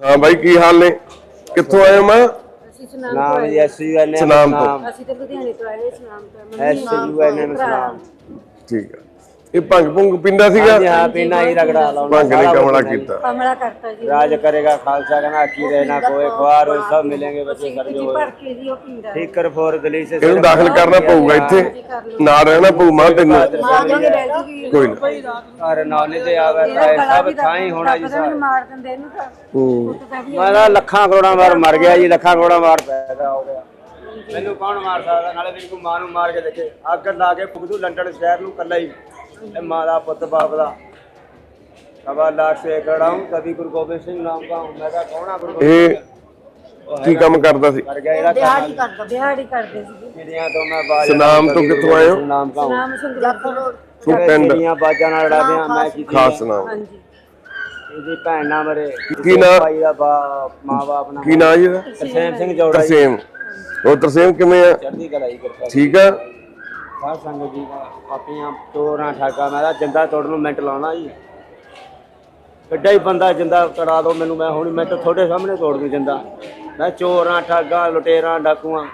ਹਾਂ ਬਾਈ ਕੀ ਹਾਲ ਨੇ? ਕਿੱਥੋਂ ਆਏ ਹੋ ਮਾਂ? ਅਸੀਂ ਸੁਨਾਮ ਨਾਮ ਤੋਂ ਜੀ ਐਸਯੂ ਐਨ ਸਨਾਮ ਤੋਂ। ਅਸੀਂ ਤੇ ਲੁਧਿਆਣੇ ਤੋਂ ਆਏ ਸੁਨਾਮ ਤੋਂ ਐਸਯੂ ਐਨ ਐਮ ਸਲਾਮ ਠੀਕ ਆ ਇਹ ਭੰਗ ਭੁੰਗ ਪਿੰਦਾ ਸੀਗਾ ਹਾਂਜੀ ਹਾਂ ਪੀਣਾ ਹੀ ਰਗੜਾ ਲਾਉਣਾ ਭੰਗ ਨੇ ਸਾਰਾ ਕੁਛ ਕਮਲਾ ਪੀਣਾ ਜੀ। ਕੀਤਾ ਕਮਲਾ ਕਰਤਾ ਜੀ राज करेगा खालसा कहना की रहना कोई ख्वार हो सब मिलेंगे बच्चे सर ਜੀ जो ਭਰ ਕੇ ਜੀ ਉਹ ਪਿੰਡਾ ठीकर फोर गली से ਇਹਨੂੰ ਦਾਖਲ ਕਰਨਾ ਪਊਗਾ ਇੱਥੇ ਨਾਲ ਰਹਿਣਾ ਪਊ ਮਾਂ ਤੈਨੂੰ ਮਾਰ ਦੋਗੇ ਰਹਿ ਜੂਗੀ ਕੋਈ ਨਾ सारे नौले से आवे ਇਹਦਾ ताए ਗਲਾ सब ਵੀ थाई होना जी ਪਤਾ ਨੀ ਮਾਰ ਦਿੰਦੇ ਇਹਨੂੰ ਤਾਂ ਹੂੰ ਕੁੱਟਦਾ ਵੀ मैं ਤਾਂ ਲੱਖਾਂ ਕਰੋੜਾਂ ਵਾਰ ਮਰ ਗਿਆ ਜੀ ਲੱਖਾਂ ਕਰੋੜਾਂ ਵਾਰ ਪੈਦਾ ਹੋ ਗਿਆ ਮੈਨੂੰ ਕੌਣ ਮਾਰ ਸਕਦਾ ਨਾਲੇ ਮੇਰੀ ਕੋ ਮਾਂ ਨੂੰ ਮਾਰ ਕੇ ਦੇਖੇ ਅੱਗ ਲਾ ਕੇ ਫੁਗਦੂ ਲੰਡਨ ਸ਼ਹਿਰ ਨੂੰ ਕੱਲਾ ਹੀ ਇਹ ਮਾਂ ਦਾ ਪੁੱਤ ਬਾਪ ਦਾ ਸਵਾ ਲਾਖ ਸੇ ਕੜਾਉਂ ਕभी ਗੁਰੂ ਗੋਬਿੰਦ ਸਿੰਘ ਨਾਮ ਦਾ ਹੂੰ। ਮੈਂ ਕਹਾ ਕੌਣ ਆ ਗੁਰੂ ਇਹ ਕੀ ਕੰਮ ਕਰਦਾ ਸੀ? ਕਰ ਗਿਆ ਜਿਹੜਾ ਦਿਹਾੜੀ ਕਰਦਾ ਦਿਹਾੜੀ ਕਰਦੇ ਸੀ। ਚਿੜੀਆਂ ਤੋਂ ਮੈਂ ਬਾਜ ਸਨਾਮ ਤੋਂ ਕਿੱਥੋਂ ਆਏ ਹੋ। ਨਾਮ ਨਾਮ ਪਿੰਡ। ਚਿੜੀਆਂ ਬਾਜਾਂ ਨਾਲ ਲੜਾਦੇ ਆ ਮੈਂ ਕੀਤੀ ਖਾਸ ਨਾਮ ਹਾਂਜੀ। ਇਹਦੀ ਭੈਣ ਨਾ ਮਰੇ। ਕੀ ਨਾਂ? ਭਾਈ ਦਾ ਬਾਪ ਮਾਂ ਬਾਪ ਨਾ ਕੀ ਨਾਂ ਜੀ ਇਹਦਾ? ਤਰਸੇਮ ਸਿੰਘ ਜੋੜਾ ਜੀ। ਤਰਸੇਮ। ਉਹ ਤਰਸੇਮ ਕਿਵੇਂ ਆ? ਚੜ੍ਹਦੀ ਕਲਾ ਹੀ ਕਰਦਾ ਠੀਕ ਆ? ਸਾਧ ਸੰਗਤ ਜੀ ਆਪੀਆਂ ਚੋਰਾਂ ਠਾਗਾ ਮੈਂ ਤਾਂ ਜਿੰਦਾ ਤੋੜਨ ਨੂੰ ਮਿੰਟ ਲਾਉਣਾ ਜੀ। ਕਿੱਡਾ ਹੀ ਬੰਦਾ ਜਿੰਦਾ ਤੜਾ ਦੋ ਮੈਨੂੰ, ਮੈਂ ਹੁਣ ਮਿੰਟ ਤੁਹਾਡੇ ਸਾਹਮਣੇ ਤੋੜ ਦੂੰ ਜਿੰਦਾ। ਮੈਂ ਚੋਰਾਂ ਠਾਗਾ ਲੁਟੇਰਾਂ, ਡਾਕੂਆਂ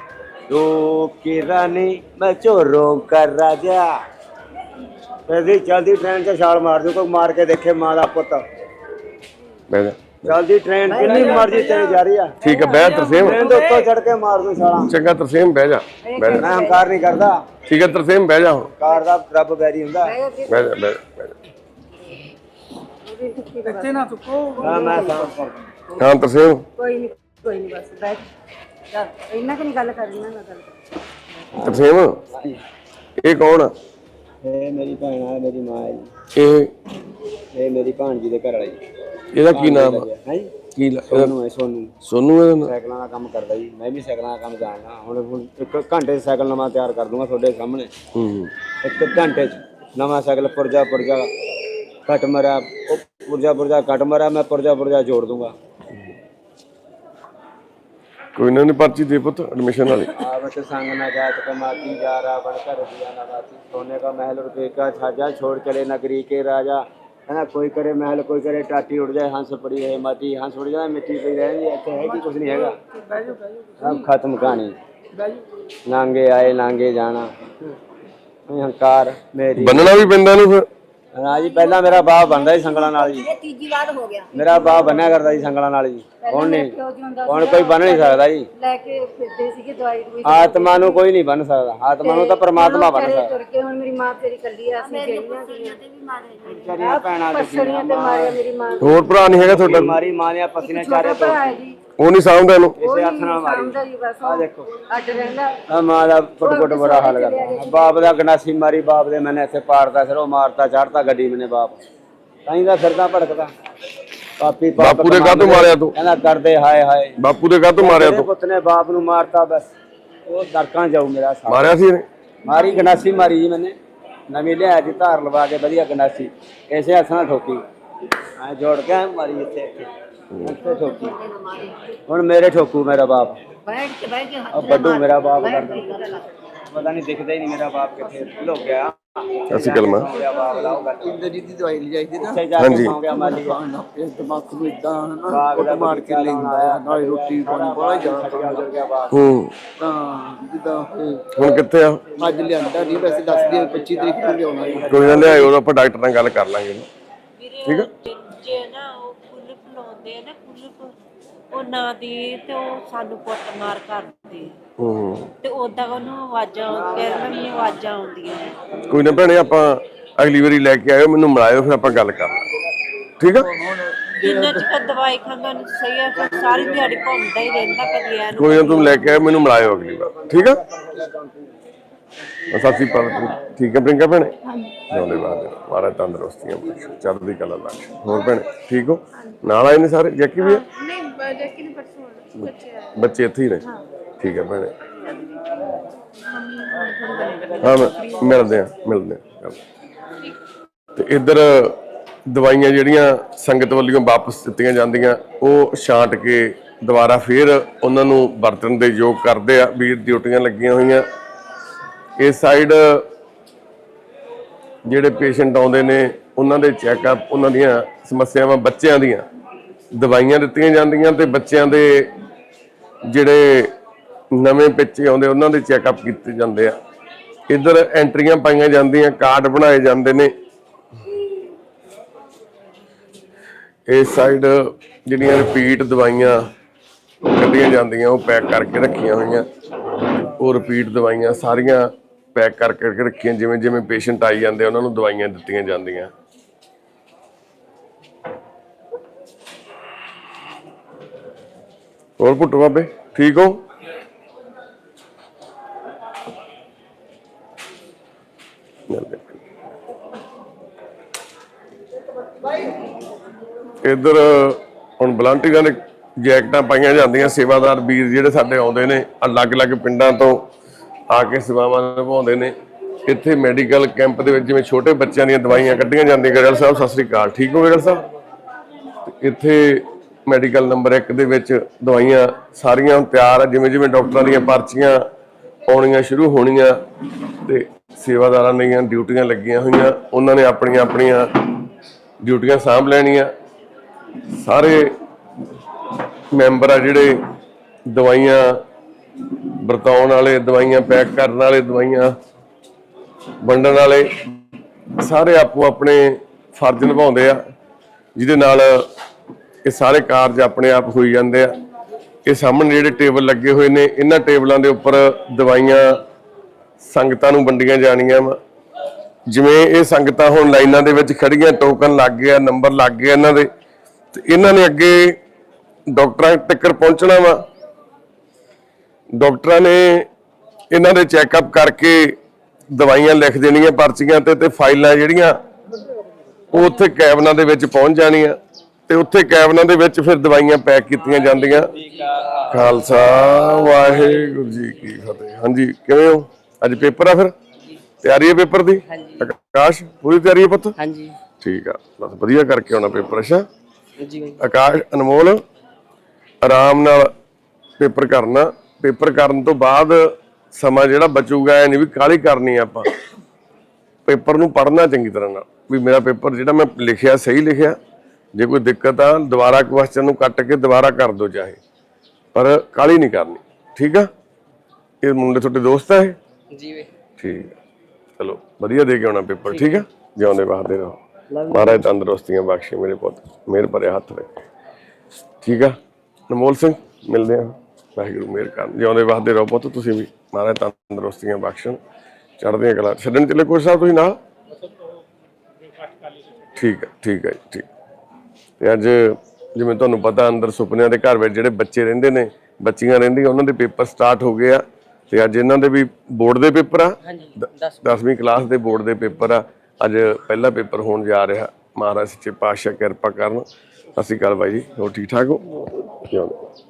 ਰੂਪ ਕੀ ਰਾਨੀ ਮੈਂ ਚੋਰੋਂ ਕਰ ਰਾਜਾ। ਇਹਦੀ ਚਲਦੀ ਟ੍ਰੇਨ 'ਚ ਛਾਲ ਮਾਰ ਦੂ, ਕੋਈ ਮਾਰ ਕੇ ਦੇਖੇ ਮਾਂ ਦਾ ਪੁੱਤ। ਬਹਿ ਚਲਦੀ ਟ੍ਰੇਨ ਕਿੰਨੀ ਮਰਜ਼ੀ ਤੇ ਜਾ ਰਹੀ ਆ। ਠੀਕ ਆ ਬਹਿ ਤਰਸੇਮ ਟ੍ਰੇਨ ਦੇ ਉੱਤੋਂ ਚੜ ਕੇ ਮਾਰ ਦੂੰ ਛਾਲਾਂ ਚੰਗਾ ਤਰਸੇਮ ਬਹਿ ਜਾ। ਬਹਿ ਜਾ। ਮੈਂ ਹੰਕਾਰ ਨਹੀਂ ਕਰਦਾ। ਠੀਕ ਆ ਤਰਸੇਮ ਬਹਿ ਜਾ ਹੁਣ। ਕਾਰ ਦਾ ਰੱਬ ਬੈਰੀ ਹੁੰਦਾ। ਬਹਿ ਜਾ ਬਹਿ ਜਾ, ਬਹਿ ਜਾ ਹਾਂ ਮੈਂ ਸਾਂ ਕਰਦਾ ਹਾਂ ਤਰਸੇਮ ਕੋਈ ਨਹੀਂ ਕੋਈ ਨਹੀਂ ਬਸ ਬੈਠ ਚੱਲ ਇਹਨਾਂ ਕਿ ਨਹੀਂ ਗੱਲ ਕਰਨੀ ਨਾ ਗੱਲ ਕਰ ਤਰਸੇਮ ਇਹ ਕੌਣ ਇਹ ਮੇਰੀ ਭੈਣ ਆ ਮੇਰੀ ਮਾਂ ਹੈ ਜੀ। ਇਹ? ਇਹ ਮੇਰੀ ਭਾਣਜੀ ਦੇ ਘਰ ਵਾਲੀ ਇਹਦਾ ਕੀ ਨਾਮ ਆ ਹੈ ਜੀ ਕੀ ਲ- ਇਹਦਾ- ਸੋਨੂੰ ਹੈ ਸੋਨੂੰ ਸੋਨੂ ਇਹਦਾ ਨਾਮ ਸਾਈਕਲਾਂ ਦਾ ਕੰਮ ਕਰਦਾ ਜੀ ਮੈਂ ਵੀ ਸਾਈਕਲਾਂ ਦਾ ਕੰਮ ਜਾਣਦਾ ਹੁਣ ਹੁਣ ਇੱਕ ਘੰਟੇ 'ਚ ਸਾਈਕਲ ਨਵਾਂ ਤਿਆਰ ਕਰ ਦੂੰਗਾ ਤੁਹਾਡੇ ਸਾਹਮਣੇ ਹੂੰ ਇੱਕ ਘੰਟੇ 'ਚ ਨਵਾਂ ਸਾਈਕਲ ਪੁਰਜਾ ਪੁਰਜਾ ਕੱਟ ਮਰਾ ਉਹ ਪੁਰਜਾ ਪੁਰਜਾ ਕੱਟ ਮਰਾ ਮੈਂ ਪੁਰਜਾ ਪੁਰਜਾ ਜੋੜ ਦੂੰਗਾ ਕੋਈ ਨਾ ਨਹੀਂ ਪਰਚੀ ਦੇ ਪੁੱਤ ਐਡਮਿਸ਼ਨ ਵਾਲੀ आवत संग न जात कमाती जा रहा बनकर दिया न बाती सोने का महल रुपये का छाजा छोड़ चले नगरी के राजा ਕਹਿੰਦਾ ਕੋਈ ਕਰੇ ਮਹਿਲ ਕੋਈ ਕਰੇ ਟਾਟੀ ਉੱਡ ਜਾਏ ਹੰਸ ਪੜੀ ਹੈ ਮਾਤੀ ਹੰਸ ਉੱਡ ਜਾਏ ਮਿੱਟੀ ਪਈ ਰਹਿੰਦੀ ਇੱਥੇ ਹੈ ਕਿ ਕੁਝ ਨਹੀਂ ਹੈਗਾ। ਸਭ ਖਤਮ ਕਹਾਣੀ। ਨਾਂਗੇ ਆਏ ਨਾਂਗੇ ਜਾਣਾ। ਹੰਕਾਰ ਮੇਰੀ। ਬੰਨਣਾ ਵੀ ਪੈਂਦਾ ਨੂੰ ਫਿਰ। ਹਾਂ ਜੀ ਪਹਿਲਾਂ ਮੇਰਾ ਬਾਪ ਬਣਦਾ ਸੀ ਸੰਗਲਾਂ ਨਾਲ ਜੀ। ਤੀਜੀ ਵਾਰ ਹੋ ਗਿਆ। ਮੇਰਾ ਬਾਪ ਬਣਿਆ ਕਰਦਾ ਸੀ ਸੰਗਲਾਂ ਨਾਲ ਜੀ। ਹੁਣ ਨਹੀਂ। ਕਿਉਂ ਜਿਉਂਦਾ ਹੁਣ ਕੋਈ ਬਣ ਨਹੀਂ ਸਕਦਾ ਜੀ। ਲੈ ਕੇ ਫਿਰਦੇ ਸੀਗੇ ਦਵਾਈ ਦਵਾਈ ਆਤਮਾ ਨੂੰ ਕੋਈ ਨਹੀਂ ਬਣ ਸਕਦਾ। ਆਤਮਾ ਨੂੰ ਤਾਂ ਪਰਮਾਤਮਾ ਬਣ ਸਕਦਾ। ਤੁਰ ਕੇ ਹੁਣ ਮੇਰੀ ਮਾਂ ਤੇਰੀ ਕੱਲੀ ਆ ਅਸੀਂ ਜਿਹੜੀਆਂ ਸੀਗੀਆਂ। ਵਿਚਾਰੀਆਂ ਭੈਣਾਂ ਦੇ ਪਸੜੀਆਂ ਤੇ ਮਾਰਿਆ ਮੇਰੀ ਮਾਂ। ਹੋਰ ਭਰਾ ਨਹੀਂ ਹੈਗਾ ਤੁਹਾਡਾ? ਮਾਰੀ ਮਾਂ ਨੇ ਪਸੀਨੇ ਚਾਰੇ ਤੋਂ। ਜੀ। ਉਹ ਨਹੀਂ ਸਾਂਭਦਾ ਇਹਨੂੰ। ਇਸੇ ਹੱਥ ਨਾਲ ਮਾਰੀ। ਸਮਝਦਾ ਜੀ ਬਸ। ਆ ਦੇਖੋ। ਅੱਡ ਰਹਿੰਦਾ। ਆ ਮਾਂ ਦਾ ਫੁੱਟ ਫੁੱਟ ਬੁਰਾ ਹਾਲ ਕਰਦਾ। ਬਾਪ ਦਾ ਗੰਡਾਸੀ ਮਾਰੀ ਬਾਪ ਦੇ ਮੈਨੇ ਇੱਥੇ ਪਾੜਦਾ ਫਿਰ ਉਹ ਮਾਰਤਾ ਚੜਤਾ ਗੱਡੀ ਮੈਨੇ ਬਾਪ। ਤਾਂ ਦਾ ਫਿਰਦਾ ਭੜਕਦਾ। ਪਾਪੀ ਪਾਪ ਬਾਪੂ ਦੇ ਕਾਹਤੋਂ ਮਾਰਿਆ ਤੂੰ? ਕਹਿੰਦਾ ਕਰਦੇ ਹਾਏ ਹਾਏ। ਬਾਪੂ ਦੇ ਕਾਹਤੋਂ ਮਾਰਿਆ ਮੇਰੇ ਤੂੰ? ਪੁੱਤ ਨੇ ਬਾਪ ਨੂੰ ਮਾਰਤਾ ਬਸ। ਉਹ ਦਰਕਾਂ ਜਾਊ ਮੇਰਾ ਸਾਹ ਮਾਰਿਆ ਸੀ ਇਹਨੇ? ਮਾਰੀ ਗੰਡਾਸੀ ਮਾਰੀ ਜੀ ਮੈਨੇ। ਨਵੀਂ ਲਿਆ ਜੀ ਧਾਰ ਲਵਾ ਕੇ ਵਧੀਆ ਗੰਡਾਸੀ। ਐਸੇ ਹੱਥ ਨਾਲ ਠੋਕੀ। ਐ ਜੋੜ ਕੇ ਮਾਰੀ ਇੱਥੇ। ਹੁਣ ਮੇਰੇ ਠੋਕੂ ਮੇਰਾ ਬਾਪ। ਬੈਠ ਕੇ ਬੈਠ ਕੇ ਆ ਵੱਡੂ ਮੇਰਾ ਬਾਪ ਕਰਦਾ ਪਤਾ ਨਹੀਂ ਦਿਖਦਾ ਹੀ ਨਹੀਂ ਮੇਰਾ ਬਾਪ ਕਿੱਥੇ ਲੁਕ ਗਿਆ। ਅਸੀਂ ਕਲਮਾ ਦਾ ਦੀ ਨਾ। ਇਸ ਦਿਮਾਗ ਨੂੰ ਇਦਾਂ ਮਾਰ ਕੇ ਲੈਂਦਾ ਆ ਨਾਲੇ ਰੋਟੀ ਪਾਣੀ ਬੜਾ ਹੂੰ ਤਾਂ ਜਿੱਦਾਂ ਹੁਣ ਕਿੱਥੇ ਆ? ਅੱਜ ਲਿਆਂਦਾ ਨਹੀਂ ਵੈਸੇ ਦੱਸ ਦਿਓ 25 ਤਰੀਕ ਨੂੰ ਲਿਆਉਣਾ ਜੀ ਕੋਈ ਨਾ ਲਿਆਇਓ ਆਪਾਂ ਡਾਕਟਰ ਨਾਲ ਗੱਲ ਕਰ ਲਾਂਗੇ। ਠੀਕ ਜੇ ਨਾ ਲਾਉਂਦੇ ਆ ਨਾ ਕੁਲਪ ਉਹ ਨਾ ਦੀ ਤੇ ਉਹ ਸਾਨੂੰ ਕੁੱਟ ਮਾਰ ਕਰਦੇ ਆ। ਹੂੰ ਤੇ ਉਦਾਂ ਉਹਨੂੰ ਆਵਾਜ਼ਾਂ ਕਹਿਣਾ ਮੈਨੂੰ ਆਵਾਜ਼ਾਂ ਆਉਂਦੀਆਂ ਨੇ। ਕੋਈ ਨਾ ਭੈਣੇ ਆਪਾਂ ਅਗਲੀ ਵਾਰੀ ਲੈ ਕੇ ਆਇਓ ਮੈਨੂੰ ਮਿਲਾਇਓ ਫਿਰ ਆਪਾਂ ਗੱਲ ਕਰ ਲਾਂਗੇ। ਠੀਕ ਆ? ਜਿੰਨਾ ਚਿਰ ਦਵਾਈ ਖਾਂਦਾ ਉਹਨੂੰ ਸਹੀ ਆ ਫਿਰ ਸਾਰੀ ਦਿਹਾੜੀ ਘੁੰਮਦਾ ਹੀ ਰਹਿੰਦਾ ਕਦੀ ਐ ਨੂੰ ਕੋਈ ਨਾ ਤੂੰ ਲੈ ਕੇ ਆਇਓ ਮੈਨੂੰ ਮਿਲਾਇਓ ਅਗਲੀ ਵਾਰ। ਠੀਕ ਆ? ਸਤਿ ਸ਼੍ਰੀ ਅਕਾਲ ਠੀਕ ਹੈ ਪ੍ਰਿੰਕਾ ਭੈਣੇ? ਜਿਉਂਦੇ ਬਾਅਦ ਮਾਰਾ ਤੰਦਰੁਸਤੀਆਂ ਬਖਸ਼ੋ, ਚੜ੍ਹਦੀ ਕਲਾ ਬਖਸ਼ ਹੋਰ ਭੈਣੇ ਠੀਕ ਹੋ? ਨਾਲ ਆਏ ਨੇ ਸਾਰੇ? ਜੱਕੀ ਵੀ ਨਹੀਂ ਜੈਕੀ ਨੇ ਪਰਸੋਂ ਬੱਚੇ ਆਏ ਬੱਚੇ ਇੱਥੇ ਹੀ ਨੇ? ਠੀਕ ਹੈ ਭੈਣੇ। ਹਾਂ ਮਿਲਦੇ ਆ ਮਿਲਦੇ ਆ ਤੇ ਇੱਧਰ ਦਵਾਈਆਂ ਜਿਹੜੀਆਂ ਸੰਗਤ ਵੱਲੋਂ ਵਾਪਸ ਦਿੱਤੀਆਂ ਜਾਂਦੀਆਂ ਉਹ ਛਾਂਟ ਕੇ ਦੁਬਾਰਾ ਫੇਰ ਉਹਨਾਂ ਨੂੰ ਵਰਤਣ ਦੇ ਯੋਗ ਕਰਦੇ ਆ। ਵੀਰ ਡਿਊਟੀਆਂ ਲੱਗੀਆਂ ਹੋਈਆਂ। ਇਸ ਸਾਈਡ ਜਿਹੜੇ ਪੇਸ਼ੈਂਟ ਆਉਂਦੇ ਨੇ, ਉਹਨਾਂ ਦੇ ਚੈੱਕਅਪ ਉਹਨਾਂ ਦੀਆਂ ਸਮੱਸਿਆਵਾਂ ਬੱਚਿਆਂ ਦੀਆਂ ਦਵਾਈਆਂ ਦਿੱਤੀਆਂ ਜਾਂਦੀਆਂ ਤੇ ਬੱਚਿਆਂ ਦੇ ਜਿਹੜੇ ਨਵੇਂ ਬੱਚੇ ਆਉਂਦੇ, ਉਹਨਾਂ ਦੇ ਚੈੱਕਅਪ ਕੀਤੇ ਜਾਂਦੇ ਆ। ਇੱਧਰ ਐਂਟਰੀਆਂ ਪਾਈਆਂ ਜਾਂਦੀਆਂ ਕਾਰਡ ਬਣਾਏ ਜਾਂਦੇ ਨੇ। ਇਸ ਸਾਈਡ ਜਿਹੜੀਆਂ ਰਿਪੀਟ ਦਵਾਈਆਂ ਕੱਢੀਆਂ ਜਾਂਦੀਆਂ, ਉਹ ਪੈਕ ਕਰਕੇ ਰੱਖੀਆਂ ਹੋਈਆਂ। ਉਹ ਰਿਪੀਟ ਦਵਾਈਆਂ ਸਾਰੀਆਂ ਪੈਕ ਕਰਕੇ ਰੱਖੀਆਂ, ਜਿਵੇਂ ਜਿਵੇਂ ਪੇਸ਼ੈਂਟ ਆਈ ਜਾਂਦੇ ਉਹਨਾਂ ਨੂੰ ਦਵਾਈਆਂ ਦਿੱਤੀਆਂ ਜਾਂਦੀਆਂ। ਹੋਰ ਪੁੱਟ ਬਾਬੇ, ਠੀਕ ਹੋ? ਮਿਲਦੇ ਹੁਣ ਵਲੰਟੀਅਰਾਂ ਦੇ ਜੈਕਟਾਂ ਪਾਈਆਂ ਜਾਂਦੀਆਂ, ਸੇਵਾਦਾਰ ਵੀਰ ਜਿਹੜੇ ਸਾਡੇ ਆਉਂਦੇ ਨੇ, ਅਲੱਗ-ਅਲੱਗ ਪਿੰਡਾਂ ਤੋਂ ਆ ਕੇ ਸੇਵਾਵਾਂ ਨਿਭਾਉਂਦੇ ਨੇ। ਇੱਥੇ ਮੈਡੀਕਲ ਕੈਂਪ ਦੇ ਵਿੱਚ ਜਿਵੇਂ ਛੋਟੇ ਬੱਚਿਆਂ ਦੀਆਂ ਦਵਾਈਆਂ ਕੱਢੀਆਂ ਜਾਂਦੀਆਂ ਗਰਲ ਸਾਹਿਬ, ਸਤਿ ਸ੍ਰੀ ਅਕਾਲ। ਠੀਕ ਹੋ ਗਰਲ ਸਾਹਿਬ? ਤੇ ਇੱਥੇ ਮੈਡੀਕਲ ਨੰਬਰ 1 ਦੇ ਵਿੱਚ ਦਵਾਈਆਂ ਸਾਰੀਆਂ ਤਿਆਰ ਆ, ਜਿਵੇਂ ਜਿਵੇਂ ਡਾਕਟਰਾਂ ਦੀਆਂ ਪਰਚੀਆਂ ਆਉਣੀਆਂ ਸ਼ੁਰੂ ਹੋਣੀਆਂ ਤੇ ਸੇਵਾਦਾਰਾਂ ਦੀਆਂ ਡਿਊਟੀਆਂ ਲੱਗੀਆਂ ਹੋਈਆਂ, ਉਹਨਾਂ ਨੇ ਆਪਣੀਆਂ ਆਪਣੀਆਂ ਡਿਊਟੀਆਂ ਸਾਂਭ ਲੈਣੀਆਂ। ਸਾਰੇ ਮੈਂਬਰ ਆ ਜਿਹੜੇ ਦਵਾਈਆਂ ਵਰਤਾਉਣ ਵਾਲੇ ਦਵਾਈਆਂ, ਪੈਕ ਕਰਨ ਵਾਲੇ ਦਵਾਈਆਂ, ਵੰਡਣ ਵਾਲੇ ਸਾਰੇ ਆਪੋ ਆਪਣੇ ਫਰਜ਼ ਨਿਭਾਉਂਦੇ ਆ, ਜਿਹਦੇ ਨਾਲ ਇਹ ਸਾਰੇ ਕਾਰਜ ਆਪਣੇ ਆਪ ਹੋਈ ਜਾਂਦੇ ਆ। ਇਹ ਸਾਹਮਣੇ ਜਿਹੜੇ ਟੇਬਲ ਲੱਗੇ ਹੋਏ ਨੇ, ਇਹਨਾਂ ਟੇਬਲਾਂ ਦੇ ਉੱਪਰ ਦਵਾਈਆਂ ਸੰਗਤਾਂ ਨੂੰ ਵੰਡੀਆਂ ਜਾਣੀਆਂ ਵਾ। ਜਿਵੇਂ ਇਹ ਸੰਗਤਾਂ ਹੁਣ ਲਾਈਨਾਂ ਦੇ ਵਿੱਚ ਖੜੀਆਂ ਟੋਕਨ ਲੱਗ ਗਿਆ ਨੰਬਰ ਲੱਗ ਗਿਆ ਇਹਨਾਂ ਦੇ, ਤੇ ਇਹਨਾਂ ਨੇ ਅੱਗੇ ਡਾਕਟਰਾਂ ਤੱਕ ਪਹੁੰਚਣਾ ਵਾ। ਡਾਕਟਰਾਂ ਨੇ ਇਹਨਾਂ ਦੇ ਚੈੱਕਅਪ ਕਰਕੇ ਦਵਾਈਆਂ ਲਿਖ ਦੇਣੀਆਂ ਪਰਚੀਆਂ ਤੇ ਤੇ ਫਾਈਲਾਂ ਜਿਹੜੀਆਂ ਉਹ ਉੱਥੇ ਕੈਬਨਾਂ ਦੇ ਵਿੱਚ ਪਹੁੰਚ ਜਾਣੀਆਂ ਤੇ ਉੱਥੇ ਕੈਬਨਾਂ ਦੇ ਵਿੱਚ ਫਿਰ ਦਵਾਈਆਂ ਪੈਕ ਕੀਤੀਆਂ ਜਾਂਦੀਆਂ। ਖਾਲਸਾ ਵਾਹਿਗੁਰੂ ਜੀ ਕੀ ਫਤਿਹ। ਹਾਂਜੀ ਕਿਵੇਂ ਹੋ? ਅੱਜ ਪੇਪਰ ਆ ਫਿਰ? ਤਿਆਰੀ ਹੈ ਪੇਪਰ ਦੀ? ਆਕਾਸ਼ ਪੂਰੀ ਤਿਆਰੀ ਹੈ ਪੁੱਤ? ਹਾਂਜੀ। ਠੀਕ ਆ ਬਸ ਵਧੀਆ ਕਰਕੇ ਆਉਣਾ ਪੇਪਰ ਅੱਛਾ? ਜੀ ਆਕਾਸ਼ ਅਨਮੋਲ ਆਰਾਮ ਨਾਲ ਪੇਪਰ ਕਰਨਾ। ਪੇਪਰ ਕਰਨ ਤੋਂ ਬਾਅਦ ਸਮਾਂ ਜਿਹੜਾ ਬਚੂਗਾ ਐ ਨਹੀਂ ਵੀ ਕਾਹਲੀ ਕਰਨੀ ਆ ਆਪਾਂ। ਪੇਪਰ ਨੂੰ ਪੜ੍ਹਨਾ ਚੰਗੀ ਤਰ੍ਹਾਂ ਨਾਲ। ਵੀ ਮੇਰਾ ਪੇਪਰ ਜਿਹੜਾ ਮੈਂ ਲਿਖਿਆ ਸਹੀ ਲਿਖਿਆ। ਜੇ ਕੋਈ ਦਿੱਕਤ ਆ ਦੁਬਾਰਾ ਕੁਐਸਚਨ ਨੂੰ ਕੱਟ ਕੇ ਦੁਬਾਰਾ ਕਰ ਦਿਓ ਚਾਹੇ। ਪਰ ਕਾਹਲੀ ਨਹੀਂ ਕਰਨੀ। ਠੀਕ ਆ? ਇਹ ਮੁੰਡੇ ਤੁਹਾਡੇ ਦੋਸਤ ਆ ਇਹ? ਜੀ ਠੀਕ ਚਲੋ ਵਧੀਆ ਦੇ ਕੇ ਆਉਣਾ ਪੇਪਰ ਠੀਕ ਆ। ਜਿਉਂਦੇ ਬਾਹਦੇ ਰਹੋ। ਮਹਾਰਾਜ ਤੰਦਰੁਸਤੀਆਂ ਬਖਸ਼ੇ ਮੇਰੇ ਪੁੱਤ। ਮਿਹਰ ਭਰੇ ਹੱਥ ਰੱਖੇ। ਠੀਕ ਆ? ਅਨਮੋਲ ਸਿੰਘ ਮਿਲਦੇ ਆ। ਵਾਹਿਗੁਰੂ ਮਿਹਰ ਕਰਨ। ਜਿਉਂਦੇ ਬਾਹਦੇ ਰਹੋ ਪੁੱਤ ਤੁਸੀਂ ਵੀ। ਮਹਾਰਾਜ ਤੰਦਰੁਸਤੀਆਂ ਬਖਸ਼ਣ। ਚੜ੍ਹਦੀਆਂ ਕਲਾ। ਛੱਡਣ ਚੱਲੇ ਕੋਈ ਸਾਹਿਬ ਤੁਸੀਂ ਨਾਲ? ਠੀਕ ਹੈ ਠੀਕ ਹੈ ਠੀਕ। ਤੇ ਅੱਜ ਜਿਵੇਂ ਤੁਹਾਨੂੰ ਪਤਾ ਅੰਦਰ ਸੁਪਨਿਆਂ ਦੇ ਘਰ ਵਿੱਚ ਜਿਹੜੇ ਬੱਚੇ ਰਹਿੰਦੇ ਨੇ ਬੱਚੀਆਂ ਰਹਿੰਦੀਆਂ ਉਹਨਾਂ ਦੇ ਪੇਪਰ ਸਟਾਰਟ ਹੋ ਗਏ ਆ। ਤੇ ਅੱਜ ਇਹਨਾਂ ਦੇ ਵੀ ਬੋਰਡ ਦੇ ਪੇਪਰ ਆ? ਹਾਂਜੀ 10ਵੀਂ ਕਲਾਸ ਦੇ ਬੋਰਡ ਦੇ ਪੇਪਰ ਆ। ਅੱਜ ਪਹਿਲਾ ਪੇਪਰ ਹੋਣ ਜਾ ਰਿਹਾ। ਮਹਾਰਾਜ ਸੱਚੇ ਪਾਤਸ਼ਾਹ ਕਿਰਪਾ ਕਰਨ। ਸ਼੍ਰੀ ਅਕਾਲ ਬਾਈ ਜੀ। ਹੋਰ ਠੀਕ ਠਾਕ ਹੋ? ਜਿਉਂਦੇ।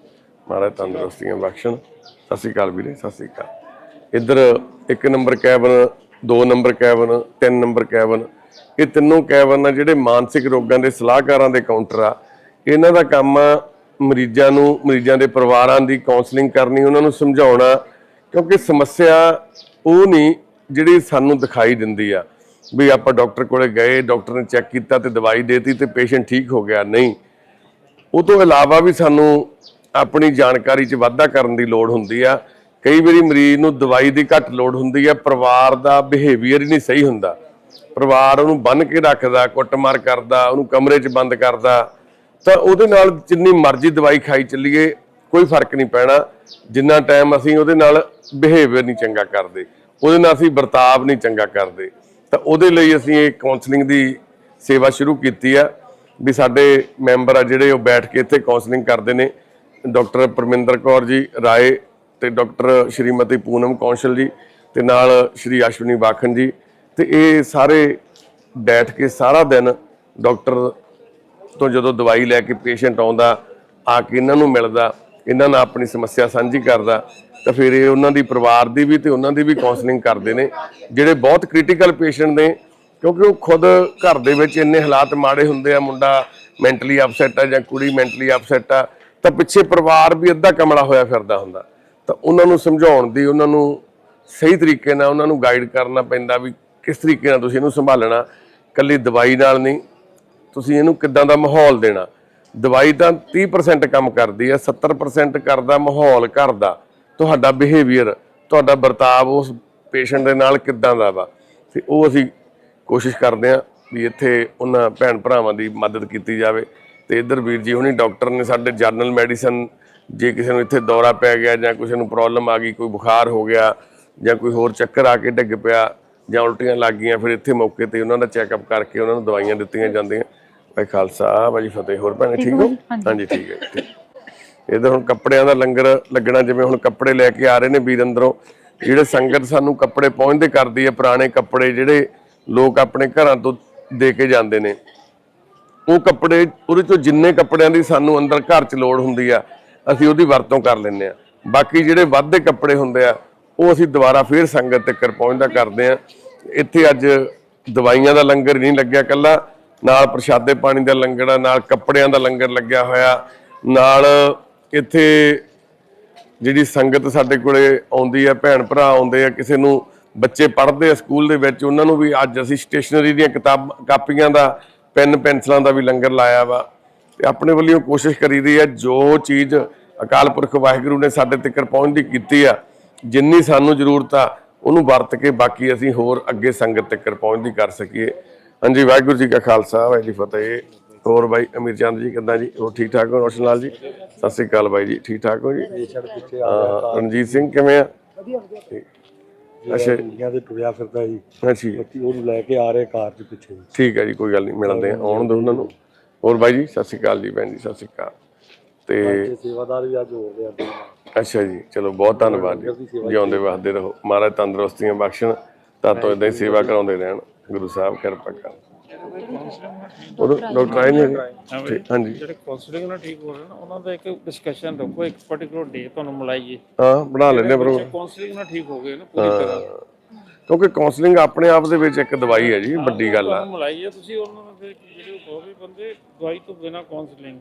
ਮਹਾਰਾਜ ਤੰਦਰੁਸਤੀਆਂ ਬਖਸ਼ਣ। ਸਤਿ ਸ਼੍ਰੀ ਅਕਾਲ ਵੀਰੇ, ਸਤਿ ਸ਼੍ਰੀ ਅਕਾਲ। ਇੱਧਰ ਇੱਕ ਨੰਬਰ ਕੈਬਨ, ਦੋ ਨੰਬਰ ਕੈਬਨ, ਤਿੰਨ ਨੰਬਰ ਕੈਬਨ। ਇਹ ਤਿੰਨੋਂ ਕੈਬਨ ਆ ਜਿਹੜੇ ਮਾਨਸਿਕ ਰੋਗਾਂ ਦੇ ਸਲਾਹਕਾਰਾਂ ਦੇ ਕਾਊਂਟਰ ਆ। ਇਹਨਾਂ ਦਾ ਕੰਮ ਆ ਮਰੀਜ਼ਾਂ ਨੂੰ, ਮਰੀਜ਼ਾਂ ਦੇ ਪਰਿਵਾਰਾਂ ਦੀ ਕਾਉਂਸਲਿੰਗ ਕਰਨੀ, ਉਹਨਾਂ ਨੂੰ ਸਮਝਾਉਣਾ। ਕਿਉਂਕਿ ਸਮੱਸਿਆ ਉਹ ਨਹੀਂ ਜਿਹੜੀ ਸਾਨੂੰ ਦਿਖਾਈ ਦਿੰਦੀ ਆ। ਵੀ ਆਪਾਂ ਡਾਕਟਰ ਕੋਲੇ ਗਏ, ਡਾਕਟਰ ਨੇ ਚੈੱਕ ਕੀਤਾ ਤੇ ਦਵਾਈ ਦੇਤੀ ਤੇ ਪੇਸ਼ੈਂਟ ਠੀਕ ਹੋ ਗਿਆ, ਨਹੀਂ। ਉਹ ਤੋਂ ਇਲਾਵਾ ਵੀ ਸਾਨੂੰ ਆਪਣੀ ਜਾਣਕਾਰੀ 'ਚ ਵਾਧਾ ਕਰਨ ਦੀ ਲੋੜ ਹੁੰਦੀ ਆ। ਕਈ ਵਾਰੀ ਮਰੀਜ਼ ਨੂੰ ਦਵਾਈ ਦੀ ਘੱਟ ਲੋੜ ਹੁੰਦੀ ਆ, ਪਰਿਵਾਰ ਦਾ ਬਿਹੇਵੀਅਰ ਹੀ ਨਹੀਂ ਸਹੀ ਹੁੰਦਾ। ਪਰਿਵਾਰ ਉਹਨੂੰ ਬੰਨ ਕੇ ਰੱਖਦਾ, ਕੁੱਟਮਾਰ ਕਰਦਾ, ਉਹਨੂੰ ਕਮਰੇ 'ਚ ਬੰਦ ਕਰਦਾ। ਤਾਂ ਉਹਦੇ ਨਾਲ ਜਿੰਨੀ ਮਰਜ਼ੀ ਦਵਾਈ ਖਾਈ ਚੱਲੀਏ, ਕੋਈ ਫ਼ਰਕ ਨਹੀਂ ਪੈਣਾ। ਜਿੰਨਾ ਟਾਈਮ ਅਸੀਂ ਉਹਦੇ ਨਾਲ ਬਿਹੇਵੀਅਰ ਨਹੀਂ ਚੰਗਾ ਕਰਦੇ, ਉਹਦੇ ਨਾਲ ਅਸੀਂ ਵਰਤਾਵ ਨਹੀਂ ਚੰਗਾ ਕਰਦੇ। ਤਾਂ ਉਹਦੇ ਲਈ ਅਸੀਂ ਇਹ ਕਾਉਂਸਲਿੰਗ ਦੀ ਸੇਵਾ ਸ਼ੁਰੂ ਕੀਤੀ ਆ ਵੀ ਸਾਡੇ ਮੈਂਬਰ ਆ ਜਿਹੜੇ ਉਹ ਬੈਠ ਕੇ ਇੱਥੇ ਕਾਉਂਸਲਿੰਗ ਕਰਦੇ ਨੇ। ਡਾਕਟਰ ਪਰਮਿੰਦਰ ਕੌਰ ਜੀ ਰਾਏ ਤੇ ਡਾਕਟਰ ਸ਼੍ਰੀਮਤੀ ਪੂਨਮ ਕੌਂਸ਼ਲ ਜੀ ਤੇ ਨਾਲ ਸ਼੍ਰੀ ਅਸ਼ਵਨੀ ਬਾਖਨ ਜੀ ਤੇ ਇਹ ਸਾਰੇ ਬੈਠ ਕੇ ਸਾਰਾ ਦਿਨ ਡਾਕਟਰ ਤੋਂ ਜਦੋਂ ਦਵਾਈ ਲੈ ਕੇ ਪੇਸ਼ੈਂਟ ਆਉਂਦਾ, ਆ ਕੇ ਇਹਨਾਂ ਨੂੰ ਮਿਲਦਾ, ਇਹਨਾਂ ਨਾਲ ਆਪਣੀ ਸਮੱਸਿਆ ਸਾਂਝੀ ਕਰਦਾ, ਤਾਂ ਫਿਰ ਇਹ ਉਹਨਾਂ ਦੀ ਪਰਿਵਾਰ ਦੀ ਵੀ ਤੇ ਉਹਨਾਂ ਦੀ ਵੀ ਕਾਉਂਸਲਿੰਗ ਕਰਦੇ ਨੇ, ਜਿਹੜੇ ਬਹੁਤ ਕ੍ਰਿਟੀਕਲ ਪੇਸ਼ੈਂਟ ਨੇ, ਕਿਉਂਕਿ ਉਹ ਖੁਦ ਘਰ ਦੇ ਵਿੱਚ ਇੰਨੇ ਹਾਲਾਤ ਮਾੜੇ ਹੁੰਦੇ ਆ, ਮੁੰਡਾ ਮੈਂਟਲੀ ਅਪਸੈਟ ਆ ਜਾਂ ਕੁੜੀ ਮੈਂਟਲੀ ਅਪਸੈਟ ਆ ਤਾਂ ਪਿੱਛੇ ਪਰਿਵਾਰ ਵੀ ਅੱਧਾ ਕਮਲਾ ਹੋਇਆ ਫਿਰਦਾ ਹੁੰਦਾ। ਤਾਂ ਉਹਨਾਂ ਨੂੰ ਸਮਝਾਉਣ ਦੀ, ਉਹਨਾਂ ਨੂੰ ਸਹੀ ਤਰੀਕੇ ਨਾਲ, ਉਹਨਾਂ ਨੂੰ ਗਾਈਡ ਕਰਨਾ ਪੈਂਦਾ ਵੀ ਕਿਸ ਤਰੀਕੇ ਨਾਲ ਤੁਸੀਂ ਇਹਨੂੰ ਸੰਭਾਲਣਾ। ਕੱਲੀ ਦਵਾਈ ਨਾਲ ਨਹੀਂ, ਤੁਸੀਂ ਇਹਨੂੰ ਕਿੱਦਾਂ ਦਾ ਮਾਹੌਲ ਦੇਣਾ। ਦਵਾਈ ਤਾਂ 30% ਕੰਮ ਕਰਦੀ ਹੈ 70% ਕਰਦਾ ਮਾਹੌਲ, ਘਰ ਦਾ। ਤੁਹਾਡਾ ਬਿਹੇਵੀਅਰ ਤੁਹਾਡਾ ਵਰਤਾਵ ਉਸ ਪੇਸ਼ੈਂਟ ਦੇ ਨਾਲ ਕਿੱਦਾਂ ਦਾ ਵਾ। ਤੇ ਉਹ ਅਸੀਂ ਕੋਸ਼ਿਸ਼ ਕਰਦੇ ਹਾਂ ਵੀ ਇੱਥੇ ਉਹਨਾਂ ਭੈਣ ਭਰਾਵਾਂ ਦੀ ਮਦਦ ਕੀਤੀ ਜਾਵੇ। ਤੇ ਇੱਧਰ ਵੀਰ ਜੀ ਹੁਣੀ ਡਾਕਟਰ ਨੇ ਸਾਡੇ ਜਰਨਲ ਮੈਡੀਸਨ ਜੇ ਕਿਸੇ ਨੂੰ ਇੱਥੇ ਦੌਰਾ ਪੈ ਗਿਆ ਜਾਂ ਕਿਸੇ ਨੂੰ ਪ੍ਰੋਬਲਮ ਆ ਗਈ ਕੋਈ ਬੁਖਾਰ ਹੋ ਗਿਆ ਜਾਂ ਕੋਈ ਹੋਰ ਚੱਕਰ ਆ ਕੇ ਡਿੱਗ ਪਿਆ ਜਾਂ ਉਲਟੀਆਂ ਲੱਗ ਗਈਆਂ ਫਿਰ ਇੱਥੇ ਮੌਕੇ ਤੇ ਉਹਨਾਂ ਦਾ ਚੈੱਕਅਪ ਕਰਕੇ ਉਹਨਾਂ ਨੂੰ ਦਵਾਈਆਂ ਦਿੱਤੀਆਂ ਜਾਂਦੀਆਂ। ਭਾਈ ਖਾਲਸਾ ਭਾਜੀ ਫਤਿਹ। ਹੋਰ ਭੈਣੇ ਠੀਕ ਹੋ ਹਾਂਜੀ। ਠੀਕ ਹੈ ਇਧਰ ਹੁਣ ਕੱਪੜਿਆਂ ਦਾ ਲੰਗਰ ਲੱਗਣਾ ਜਿਵੇਂ ਹੁਣ ਕੱਪੜੇ ਲੈ ਕੇ ਆ ਰਹੇ ਨੇ ਵੀਰ ਅੰਦਰੋਂ ਜਿਹੜੇ ਸੰਗਤ ਸਾਨੂੰ ਕੱਪੜੇ ਪਹੁੰਚਦੇ ਕਰਦੀ ਹੈ ਪੁਰਾਣੇ ਕੱਪੜੇ ਜਿਹੜੇ ਲੋਕ ਆਪਣੇ ਘਰਾਂ ਤੋਂ ਦੇ ਕੇ ਜਾਂਦੇ ਨੇ। ਉਹ ਕੱਪੜੇ, ਉਹਦੇ ਚੋਂ ਜਿੰਨੇ ਕੱਪੜਿਆਂ ਦੀ ਸਾਨੂੰ ਅੰਦਰ ਘਰ 'ਚ ਲੋੜ ਹੁੰਦੀ ਆ, ਅਸੀਂ ਉਹਦੀ ਵਰਤੋਂ ਕਰ ਲੈਂਦੇ ਆ। ਬਾਕੀ ਜਿਹੜੇ ਵੱਧ ਕੱਪੜੇ ਹੁੰਦੇ ਆ, ਉਹ ਅਸੀਂ ਦੁਬਾਰਾ ਫੇਰ ਸੰਗਤ ਤੱਕ ਪਹੁੰਚਦਾ ਕਰਦੇ ਆ। ਇੱਥੇ ਅੱਜ ਦਵਾਈਆਂ ਦਾ ਲੰਗਰ ਨਹੀਂ ਲੱਗਿਆ ਕੱਲਾ, ਨਾਲ ਪ੍ਰਸ਼ਾਦੇ ਪਾਣੀ ਦਾ ਲੰਗਰ ਆ, ਨਾਲ ਕੱਪੜਿਆਂ ਦਾ ਲੰਗਰ ਲੱਗਿਆ ਹੋਇਆ। ਨਾਲ ਇੱਥੇ ਜਿਹੜੀ ਸੰਗਤ ਸਾਡੇ ਕੋਲੇ ਆਉਂਦੀ ਹੈ ਭੈਣ ਭਰਾ ਆਉਂਦੇ ਆ, ਕਿਸੇ ਨੂੰ ਬੱਚੇ ਪੜ੍ਹਦੇ ਆ ਸਕੂਲ ਦੇ ਵਿੱਚ, ਉਹਨਾਂ ਨੂੰ ਵੀ ਅੱਜ ਅਸੀਂ ਸਟੇਸ਼ਨਰੀ ਦੀਆਂ ਕਿਤਾਬ, ਕਾਪੀਆਂ ਦਾ ਪੈਨ ਪੈਨਸਲਾਂ ਦਾ ਵੀ ਲੰਗਰ ਲਾਇਆ ਵਾ ਤੇ ਆਪਣੇ ਵੱਲੋਂ ਕੋਸ਼ਿਸ਼ ਕਰੀਦੀ ਆ ਜੋ ਚੀਜ਼ ਅਕਾਲ ਪੁਰਖ ਵਾਹਿਗੁਰੂ ਨੇ ਸਾਡੇ ਤੱਕ ਪਹੁੰਚਦੀ ਕੀਤੀ ਆ ਜਿੰਨੀ ਸਾਨੂੰ ਜ਼ਰੂਰਤ ਆ ਉਹਨੂੰ ਵਰਤ ਕੇ ਬਾਕੀ ਅਸੀਂ ਹੋਰ ਅੱਗੇ ਸੰਗਤ ਤੱਕ ਪਹੁੰਚਦੀ ਕਰ ਸਕੀਏ। ਹਾਂਜੀ ਵਾਹਿਗੁਰੂ ਜੀ ਕਾ ਖਾਲਸਾ ਵਾਹਿਗੁਰੂ ਫਤਿਹ। ਹੋਰ ਬਾਈ ਅਮੀਰ ਚੰਦ ਜੀ ਕਿੱਦਾਂ ਜੀ? ਹੋਰ ਠੀਕ ਠਾਕ ਹੋ ਰੋਸ਼ਨ ਲਾਲ ਜੀ? ਸਤਿ ਸ੍ਰੀ ਅਕਾਲ ਬਾਈ ਜੀ ਠੀਕ ਠਾਕ ਹੋ ਜੀ? ਹਾਂ, ਰਣਜੀਤ ਸਿੰਘ ਕਿਵੇਂ ਆ? ਅੱਛਾ। ਜੀ, ਦੁਨੀਆ ਤੇ ਟੁਰਿਆ ਫਿਰਦਾ ਜੀ ਅੱਛਾ ਜੀ, ਬੱਤੀ ਉਹਨੂੰ ਲੈ ਕੇ ਆ ਰਹੇ ਕਾਰ ਦੇ ਪਿੱਛੇ। ਜੀ ਠੀਕ ਹੈ ਜੀ ਕੋਈ ਗੱਲ ਨਹੀਂ ਮਿਲਦੇ ਆ ਆਉਣ ਦਿਓ ਉਹਨਾਂ ਨੂੰ। ਹੋਰ ਬਾਈ ਜੀ ਸਤਿ ਸ੍ਰੀ ਅਕਾਲ ਜੀ ਭੈਣ ਜੀ ਸਤਿ ਸ੍ਰੀ ਅਕਾਲ। ਤੇ ਸੇਵਾਦਾਰ ਵੀ ਅੱਜ ਹੋ ਰਿਹਾ ਅੱਛਾ ਜੀ ਚਲੋ ਬਹੁਤ ਧੰਨਵਾਦ ਜੀ। ਜਿਉਂਦੇ ਵਸਦੇ ਰਹੋ। ਮਹਾਰਾਜ ਤੰਦਰੁਸਤੀਆਂ ਬਖਸ਼ਣ ਤਾਂ ਤੋਂ ਇਦਾਂ ਹੀ ਸੇਵਾ ਕਰਾਉਂਦੇ ਰਹਿਣ। ਗੁਰੂ ਸਾਹਿਬ ਕਿਰਪਾ ਕਰਨ। ਉਹ ਡਾਕਟਰ ਆਏ ਨੇ ਜੀ? ਠੀਕ, ਹਾਂਜੀ। ਜਿਹੜੇ ਕਾਉਂਸਲਿੰਗ ਨਾਲ ਠੀਕ ਹੋ ਰਹੇ ਨਾ ਉਹਨਾਂ ਦਾ ਇੱਕ ਡਿਸਕਸ਼ਨ ਰੱਖੋ ਇੱਕ ਪਾਰਟਿਕੂਲਰ ਡੇ ਤੁਹਾਨੂੰ ਮਿਲਾਈਏ। ਹਾਂ ਬਣਾ ਲੈਣੇ ਪਰ ਕਾਉਂਸਲਿੰਗ ਨਾਲ ਠੀਕ ਹੋ ਗਏ ਨਾ ਪੂਰੀ ਤਰ੍ਹਾਂ। ਕਿਉਂਕਿ ਕਾਉਂਸਲਿੰਗ ਆਪਣੇ ਆਪ ਦੇ ਵਿੱਚ ਇੱਕ ਦਵਾਈ ਹੈ ਜੀ ਵੱਡੀ ਗੱਲ ਆ। ਤੁਹਾਨੂੰ ਮਿਲਾਈਏ ਤੁਸੀਂ ਉਹਨਾਂ ਨੂੰ ਫਿਰ ਜਿਹੜੇ ਉਹ ਵੀ ਬੰਦੇ ਦਵਾਈ ਤੋਂ ਬਿਨਾ ਕਾਉਂਸਲਿੰਗ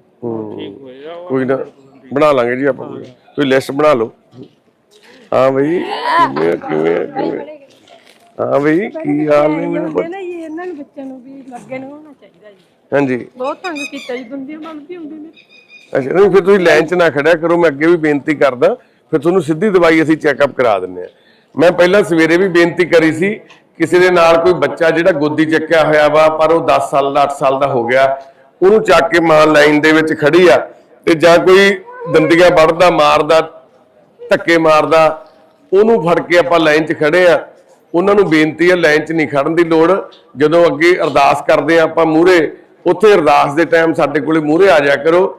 ਠੀਕ ਹੋਏ ਉਹ ਕੋਈ ਨਾ ਬਣਾ ਲਾਂਗੇ ਜੀ ਆਪਾਂ ਕੋਈ। ਤੁਸੀਂ ਲਿਸਟ ਬਣਾ ਲਓ। ਹਾਂ ਬਈ ਕਿਵੇਂ ਕਿਵੇਂ ਕਿਵੇਂ ਹਾਂ ਬਈ ਕੀ ਹਾਲ ਨੇ? ਮੇਰੇ ਪੁੱਤ? ਨਾ ਜੀ ਇਹਨਾਂ ਨੂੰ ਬੱਚਿਆਂ ਨੂੰ ਵੀ ਲੱਗੇ ਨੂੰ ਹੋਣਾ ਚਾਹੀਦਾ ਜੀ। ਹਾਂਜੀ। ਬਹੁਤ ਤੰਗ ਕੀਤਾ ਜੀ ਬੰਦੀਆਂ ਬਣਦੀ ਹੁੰਦੀ ਨੇ। ਅੱਛਾ ਨਹੀਂ ਫਿਰ ਤੁਸੀਂ ਲਾਈਨ 'ਚ ਨਾ ਖੜਿਆ ਕਰੋ ਮੈਂ ਅੱਗੇ ਵੀ ਬੇਨਤੀ ਕਰਦਾ। ਫਿਰ ਤੁਹਾਨੂੰ ਸਿੱਧੀ ਦਵਾਈ ਅਸੀਂ ਚੈੱਕਅਪ ਕਰਾ ਦਿੰਨੇ ਆ ਮੈਂ ਪਹਿਲਾਂ ਸਵੇਰੇ ਵੀ ਬੇਨਤੀ ਕਰੀ ਸੀ ਕਿਸੇ ਦੇ ਨਾਲ ਕੋਈ ਬੱਚਾ ਜਿਹੜਾ ਗੋਦੀ ਚੱਕਿਆ ਹੋਇਆ ਵਾ ਪਰ ਉਹ 10 ਸਾਲ ਦਾ 8 ਸਾਲ ਦਾ ਹੋ ਗਿਆ ਉਹਨੂੰ ਚੱਕ ਕੇ ਮਾਂ ਲਾਈਨ ਦੇ ਵਿੱਚ ਖੜੀ ਆ ਤੇ ਜਾਂ ਕੋਈ ਦੰਦੀਆਂ ਵੜਦਾ ਮਾਰਦਾ ਧੱਕੇ ਮਾਰਦਾ ਉਹਨੂੰ ਫੜ ਕੇ ਆਪਾਂ ਲਾਈਨ 'ਚ ਖੜੇ ਆ। ਉਹਨਾਂ ਨੂੰ ਬੇਨਤੀ ਹੈ ਲਾਈਨ 'ਚ ਨਹੀਂ ਖੜਨ ਦੀ ਲੋੜ। ਜਦੋਂ ਅੱਗੇ ਅਰਦਾਸ ਕਰਦੇ ਆ ਆਪਾਂ ਮੂਹਰੇ, ਉੱਥੇ ਅਰਦਾਸ ਦੇ ਟਾਈਮ ਸਾਡੇ ਕੋਲੇ ਮੂਹਰੇ ਆ ਜਾਇਆ ਕਰੋ।